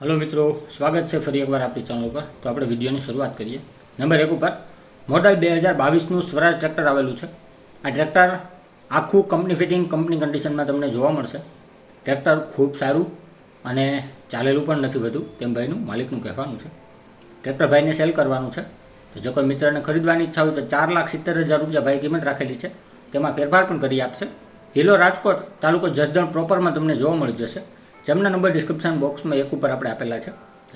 Hello મિત્રો, સ્વાગત છે ફરી એકવાર આપણી ચેનલ ઉપર. તો આપણે વિડીયોની શરૂઆત કરીએ. નંબર એક ઉપર, મોડલ બે હજાર બાવીસનું સ્વરાજ ટ્રેક્ટર આવેલું છે. આ ટ્રેક્ટર આખું કંપની ફિટિંગ કંપની કન્ડિશનમાં તમને જોવા મળશે. ટ્રેક્ટર ખૂબ સારું અને ચાલેલું પણ નથી વધુ તેમ ભાઈનું માલિકનું કહેવાનું છે. ટ્રેક્ટર ભાઈને સેલ કરવાનું છે. તો જો કોઈ મિત્રને ખરીદવાની ઈચ્છા હોય તો ચાર લાખ સિત્તેર હજાર રૂપિયા ભાઈ કિંમત રાખેલી છે. તેમાં ફેરફાર પણ કરી આપશે. જિલ્લો રાજકોટ તાલુકો જસદણ પ્રોપરમાં તમને જોવા મળી જશે. જેમના નંબર ડિસ્ક્રિપ્શન બોક્સમાં એક ઉપર આપણે આપેલા છે.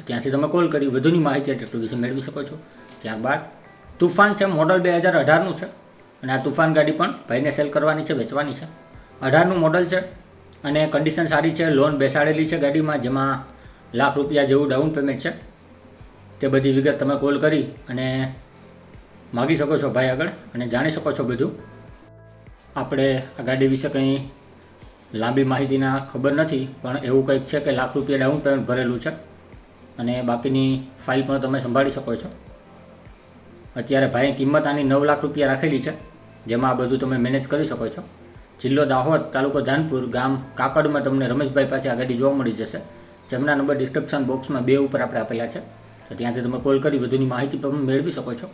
ત્યાંથી તમે કોલ કરી, વધુની માહિતી ટ્રેક્ટર વિશે મેળવી શકો છો. ત્યારબાદ, તુફાન છે મોડલ બે હજાર અઢારનું છે. અને આ તુફાન ગાડી પણ ભાઈને સેલ કરવાની છે, વેચવાની છે. અઢારનું મોડલ છે અને કન્ડિશન સારી છે લોન બેસાડેલી છે ગાડીમાં, જેમાં લાખ રૂપિયા જેવું ડાઉન પેમેન્ટ છે. તે બધી વિગત તમે કોલ કરી અને માગી શકો છો ભાઈ આગળ અને જાણી શકો છો બધું. આપણે આ ગાડી વિશે કંઈ લાંબી માહિતીના ખબર નથી, પણ એવું કંઈક છે કે લાખ રૂપિયા ડાઉન પેમેન્ટ ભરેલું છે. અને બાકીની ફાઇલ પણ તમે સંભાળી શકો છો. અત્યારે ભાઈએ કિંમત આની નવ લાખ રૂપિયા રાખેલી છે, જેમાં આ બધું તમે મેનેજ કરી શકો છો. જિલ્લો દાહોદ, તાલુકો ધાનપુર, ગામ કાકડમાં તમને રમેશભાઈ પાસે આ ગાડી જોવા મળી જશે. જેમના નંબર ડિસ્ક્રિપ્શન બોક્સમાં બે ઉપર આપણે આપેલા છે. તો ત્યાંથી તમે કોલ કરી, વધુની માહિતી પણ મેળવી શકો છો.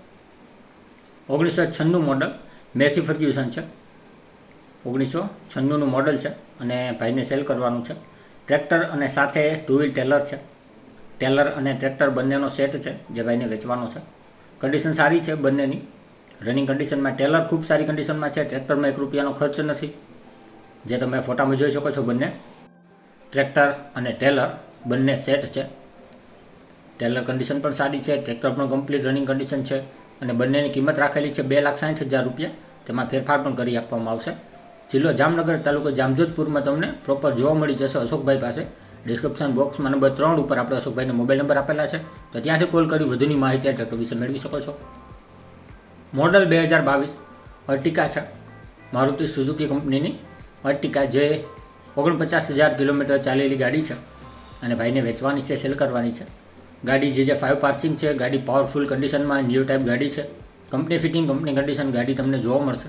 ઓગણીસો છન્નું મોડલ મેસી ફર્ગ્યુસન છે. ઓગણીસો છન્નુંનું મોડલ છે અને ભાઈને સેલ કરવાનું છે. ટ્રેક્ટર અને સાથે ટુ વ્હીલ ટેલર છે. ટેલર અને ટ્રેક્ટર બંનેનો સેટ છે જે ભાઈને વેચવાનો છે. કન્ડિશન સારી છે બંનેની. રનિંગ કન્ડિશનમાં ટેલર ખૂબ સારી કન્ડિશનમાં છે. ટ્રેક્ટરમાં એક રૂપિયાનો ખર્ચ નથી. જે તમે ફોટામાં જોઈ શકો છો બંને. ટ્રેક્ટર અને ટેલર બંને સેટ છે. ટેલર કન્ડિશન પણ સારી છે. ટ્રેક્ટર પણ કમ્પ્લીટ રનિંગ કન્ડિશન છે. અને બંનેની કિંમત રાખેલી છે બે લાખ સાઠ હજાર રૂપિયા. તેમાં ફેરફાર પણ કરી આપવામાં આવશે. જિલ્લો જામનગર તાલુકો જામજોધપુરમાં તમને પ્રોપર જોવા મળી જશે અશોકભાઈ પાસે. ડિસ્ક્રિપ્શન બોક્સમાં નંબર ત્રણ ઉપર આપણે અશોકભાઈને મોબાઈલ નંબર આપેલા છે. તો ત્યાંથી કોલ કરી વધુની માહિતી આ ટ્રેક્ટર વિશે મેળવી શકો છો. મોડલ બે હજાર બાવીસ અર્ટિકા છે. મારુતિ સુઝુકી કંપનીની અર્ટિકા જે ઓગણપચાસ હજાર કિલોમીટર ચાલેલી ગાડી છે અને ભાઈને વેચવાની છે સેલ કરવાની છે. ગાડી જે જે ફાઇવ પાર્કિંગ છે, ગાડી પાવરફુલ કન્ડિશનમાં ન્યૂ ટાઈપ ગાડી છે. કંપની ફિટિંગ કંપની કન્ડિશન ગાડી તમને જોવા મળશે.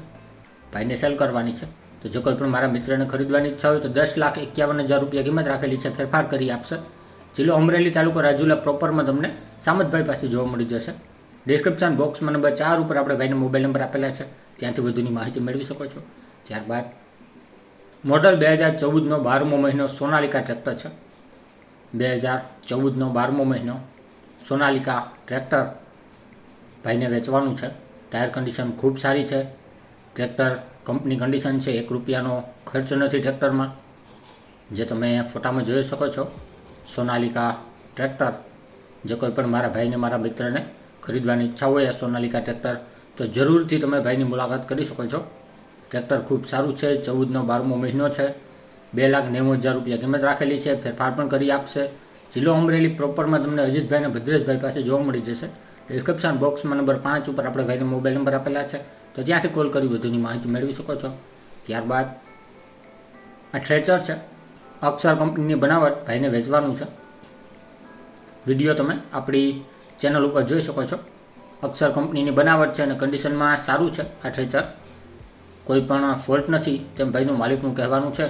ભાઈને સેલ કરવાની છે. તો જો કોઈ પણ મારા મિત્રને ખરીદવાની ઈચ્છા હોય તો દસ લાખ એકાવન હજાર રૂપિયા કિંમત રાખેલી છે, ફેરફાર કરી આપશે. જિલ્લો અમરેલી તાલુકો રાજુલા પ્રોપરમાં તમને સામતભાઈ પાસે જોવા મળી જશે. ડિસ્ક્રિપ્શન બોક્સમાં નંબર ચાર ઉપર આપણે ભાઈને મોબાઈલ નંબર આપેલા છે. ત્યાંથી વધુની માહિતી મેળવી શકો છો. ત્યારબાદ, મોડલ બે હજાર ચૌદનો બારમો મહિનો સોનાલિકા ટ્રેક્ટર છે. બે હજાર ચૌદનો બારમો મહિનો સોનાલિકા ટ્રેક્ટર ભાઈને વેચવાનું છે. ટાયર કન્ડિશન ખૂબ સારી છે. ટ્રેક્ટર કંપની કન્ડિશન છે, એક રૂપિયાનો ખર્ચ નથી ટ્રેક્ટરમાં. જે તમે ફોટામાં જોઈ શકો છો, સોનાલિકા ટ્રેક્ટર. જે કોઈ પણ મારા ભાઈને, મારા મિત્રને ખરીદવાની ઈચ્છા હોય આ સોનાલિકા ટ્રેક્ટર, તો જરૂરથી તમે ભાઈની મુલાકાત કરી શકો છો. ટ્રેક્ટર ખૂબ સારું છે, ચૌદનો બારમો મહિનો છે, બે લાખ નેવું હજાર રૂપિયા કિંમત રાખેલી છે, ફેરફાર પણ કરી આપશે. જિલ્લો અમરેલી પ્રોપરમાં તમને અજીતભાઈ અને ભદ્રેશભાઈ પાસે જોવા મળી જશે. ડિસ્ક્રિપ્શન બોક્સમાં નંબર પાંચ ઉપર આપણે ભાઈને મોબાઈલ નંબર આપેલા છે. તો ત્યાંથી કોલ કરી વધુની માહિતી મેળવી શકો છો. ત્યારબાદ આ ટ્રેચર છે. અક્ષર કંપનીની બનાવટ ભાઈને વેચવાનું છે. વીડિયો તમે આપણી ચેનલ ઉપર જોઈ શકો છો. અક્ષર કંપનીની બનાવટ છે અને કન્ડિશનમાં સારું છે આ ટ્રેચર કોઈ પણ ફોલ્ટ નથી તેમ ભાઈનું માલિકનું કહેવાનું છે.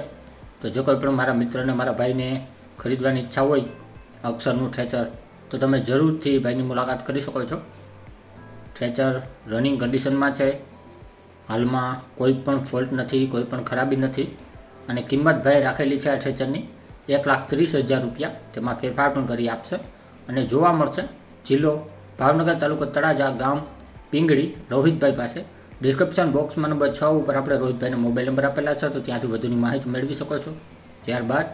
તો જો કોઈ પણ મારા મિત્રને, મારા ભાઈને ખરીદવાની ઈચ્છા હોય અક્ષરનું ટ્રેચર તો તમે જરૂરથી ભાઈની મુલાકાત કરી શકો છો. ટ્રેચર રનિંગ કન્ડિશનમાં છે. હાલમાં કોઈ પણ ફોલ્ટ નથી, કોઈ પણ ખરાબી નથી. અને કિંમત ભાઈ રાખેલી છે આ ટ્રેચરની એક લાખ ત્રીસ હજાર રૂપિયા. તેમાં ફેરફાર પણ કરી આપશે. અને જોવા મળશે, જિલ્લો ભાવનગર તાલુકો તળાજા, ગામ પિંગળી, રોહિતભાઈ પાસે. ડિસ્ક્રિપ્શન બોક્સમાં નંબર છ ઉપર આપણે રોહિતભાઈને મોબાઈલ નંબર આપેલા છે, તો ત્યાંથી વધુની માહિતી મેળવી શકો છો. ત્યારબાદ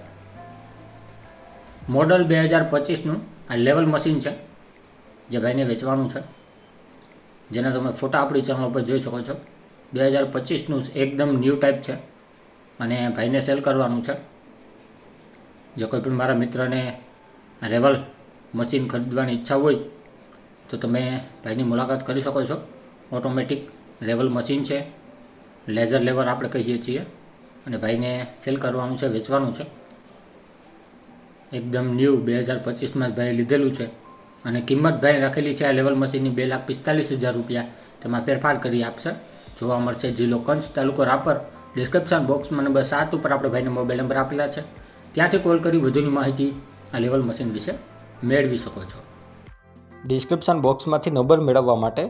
મોડલ બે હજાર પચીસનું આ લેવલ મશીન છે, જે ભાઈને વેચવાનું છે. જેના તમે ફોટા આપણી ચેનલ ઉપર જોઈ શકો છો. બે હજાર પચીસનું એકદમ ન્યૂ ટાઈપ છે અને ભાઈને સેલ કરવાનું છે. જો કોઈ પણ મારા મિત્રને રેવલ મશીન ખરીદવાની ઈચ્છા હોય, તો તમે ભાઈની મુલાકાત કરી શકો છો. ઓટોમેટિક રેવલ મશીન છે. લેઝર લેવર આપણે કહીએ છીએ અને ભાઈને સેલ કરવાનું છે, વેચવાનું છે. એકદમ ન્યૂ બે હજાર પચીસમાં જ ભાઈ લીધેલું છે. અને કિંમત ભાઈ રાખેલી છે આ લેવલ મશીનની બે લાખ પિસ્તાલીસ હજાર રૂપિયા. તેમાં ફેરફાર કરી આપશે. જોવા મળશે જિલ્લો કંચ તાલુકો રાપર. ડિસ્ક્રિપ્શન બોક્સમાં નંબર સાત ઉપર આપણે ભાઈને મોબાઈલ નંબર આપેલા છે. ત્યાંથી કોલ કરી વધુની માહિતી આ લેવલ મશીન વિશે મેળવી શકો છો. ડિસ્ક્રિપ્શન બોક્સમાંથી નંબર મેળવવા માટે